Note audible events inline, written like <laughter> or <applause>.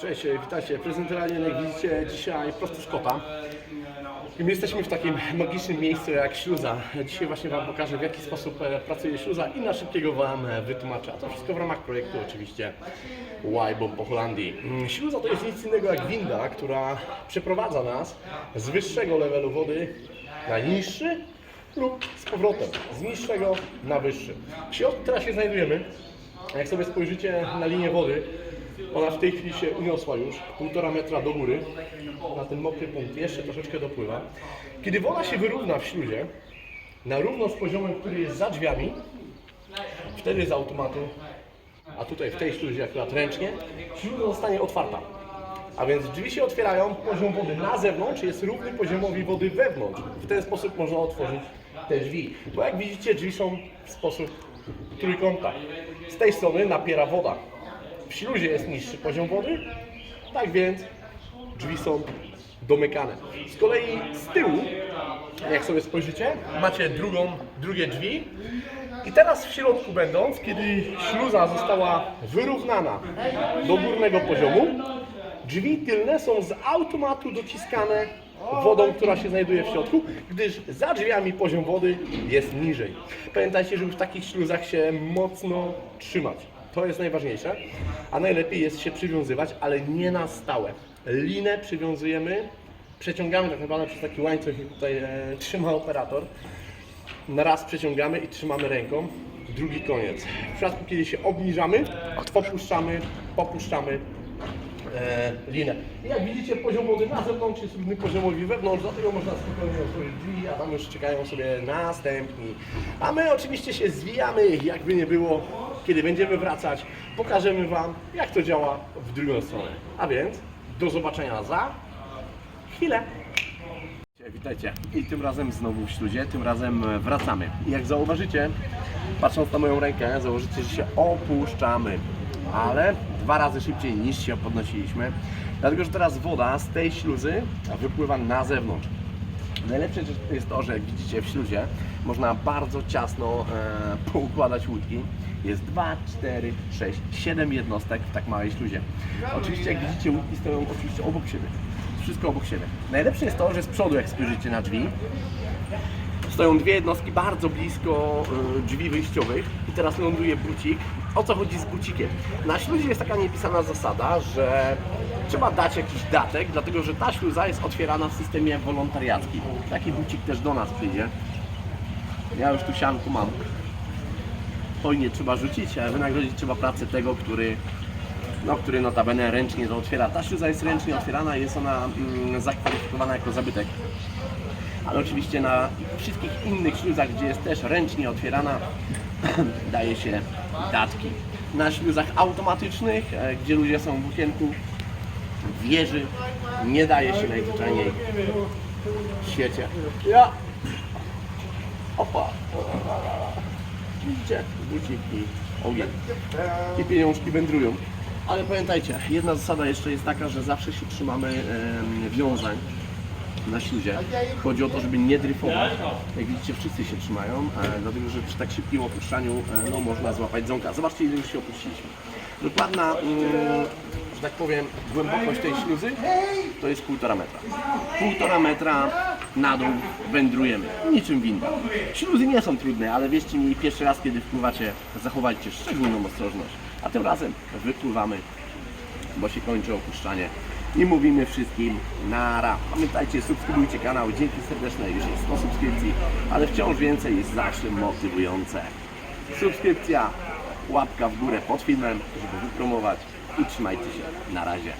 Cześć, witajcie. Prezenteralnie, jak widzicie, dzisiaj prosto z kota. I my jesteśmy w takim magicznym miejscu jak śluza. Dzisiaj właśnie Wam pokażę, w jaki sposób e, pracuje śluza i na szybkiego Wam e, wytłumaczę. A to wszystko w ramach projektu oczywiście Y-Bomb po Holandii. Mm, Śluza to jest nic innego jak winda, która przeprowadza nas z wyższego levelu wody na niższy lub z powrotem z niższego na wyższy. W środku teraz się znajdujemy. Jak sobie spojrzycie na linię wody, ona w tej chwili się uniosła już półtora metra do góry na ten mokry punkt, jeszcze troszeczkę dopływa. Kiedy woda się wyrówna w śluzie, na równo z poziomem, który jest za drzwiami, wtedy z automatu, a tutaj w tej śluzie akurat ręcznie, śluza zostanie otwarta. A więc drzwi się otwierają, poziom wody na zewnątrz jest równy poziomowi wody wewnątrz. W ten sposób można otworzyć te drzwi. Bo jak widzicie, drzwi są w sposób trójkąta. Z tej strony napiera woda. W śluzie jest niższy poziom wody, tak więc drzwi są domykane. Z kolei z tyłu, jak sobie spojrzycie, macie drugą, drugie drzwi. I teraz w środku będąc, kiedy śluza została wyrównana do górnego poziomu, drzwi tylne są z automatu dociskane wodą, która się znajduje w środku, gdyż za drzwiami poziom wody jest niżej. Pamiętajcie, żeby w takich śluzach się mocno trzymać. To jest najważniejsze. A najlepiej jest się przywiązywać, ale nie na stałe. Linę przywiązujemy, przeciągamy tak naprawdę przez taki łańcuch, jak tutaj e, trzyma operator. Na raz przeciągamy i trzymamy ręką. Drugi koniec. W przypadku, kiedy się obniżamy, popuszczamy, popuszczamy e, linę. I jak widzicie, poziom wody na zewnątrz jest równy poziomowi wewnątrz, dlatego można spokojnie otworzyć drzwi, a tam już czekają sobie następni. A my oczywiście się zwijamy, jakby nie było, kiedy będziemy wracać, pokażemy Wam, jak to działa w drugą stronę. A więc, do zobaczenia za chwilę. Witajcie. I tym razem znowu w śluzie, tym razem e, wracamy. Jak zauważycie, patrząc na moją rękę, zauważycie, że się opuszczamy. Ale dwa razy szybciej niż się podnosiliśmy. Dlatego, że teraz woda z tej śluzy wypływa na zewnątrz. Najlepsze jest to, że jak widzicie w śluzie można bardzo ciasno e, poukładać łódki. Jest 2, 4, 6, 7 jednostek w tak małej śluzie. Oczywiście jak widzicie łódki stoją oczywiście obok siebie. Wszystko obok siebie. Najlepsze jest to, że z przodu jak spojrzycie na drzwi stoją dwie jednostki bardzo blisko y, drzwi wyjściowych i teraz ląduje bucik. O co chodzi z bucikiem? Na śluzie jest taka niepisana zasada, że trzeba dać jakiś datek, dlatego że ta śluza jest otwierana w systemie wolontariackim. Taki bucik też do nas przyjdzie. Ja już tu sianku mam. Hojnie trzeba rzucić, a wynagrodzić trzeba pracę tego, który no, który notabene ręcznie to otwiera. Ta śluza jest ręcznie otwierana i jest ona mm, zakwalifikowana jako zabytek ale oczywiście na wszystkich innych śluzach, gdzie jest też ręcznie otwierana, <clears throat> daje się datki. Na śluzach automatycznych, e, gdzie ludzie są w okienku wieży, nie daje się najzwyczajniej w świecie. Ja! Opa! Widzicie? Bucik i ogień. I pieniążki wędrują. Ale pamiętajcie, jedna zasada jeszcze jest taka, że zawsze się trzymamy wiązań na śluzie. Chodzi o to, żeby nie dryfować. Jak widzicie, wszyscy się trzymają, e, dlatego że przy tak szybkim opuszczaniu e, no, można złapać ząka. Zobaczcie, ile już się opuściliśmy. Dokładna, mm, że tak powiem, głębokość tej śluzy to jest półtora metra. Półtora metra na dół wędrujemy, niczym winda. Śluzy nie są trudne, ale wierzcie mi, pierwszy raz, kiedy wpływacie, zachowajcie szczególną ostrożność. A tym razem wypływamy bo się kończy opuszczanie. I mówimy wszystkim nara. Pamiętajcie, subskrybujcie kanał. Dzięki serdeczne, już jest 100 subskrypcji, ale wciąż więcej jest zawsze motywujące. Subskrypcja, łapka w górę pod filmem, żeby wypromować i trzymajcie się. Na razie.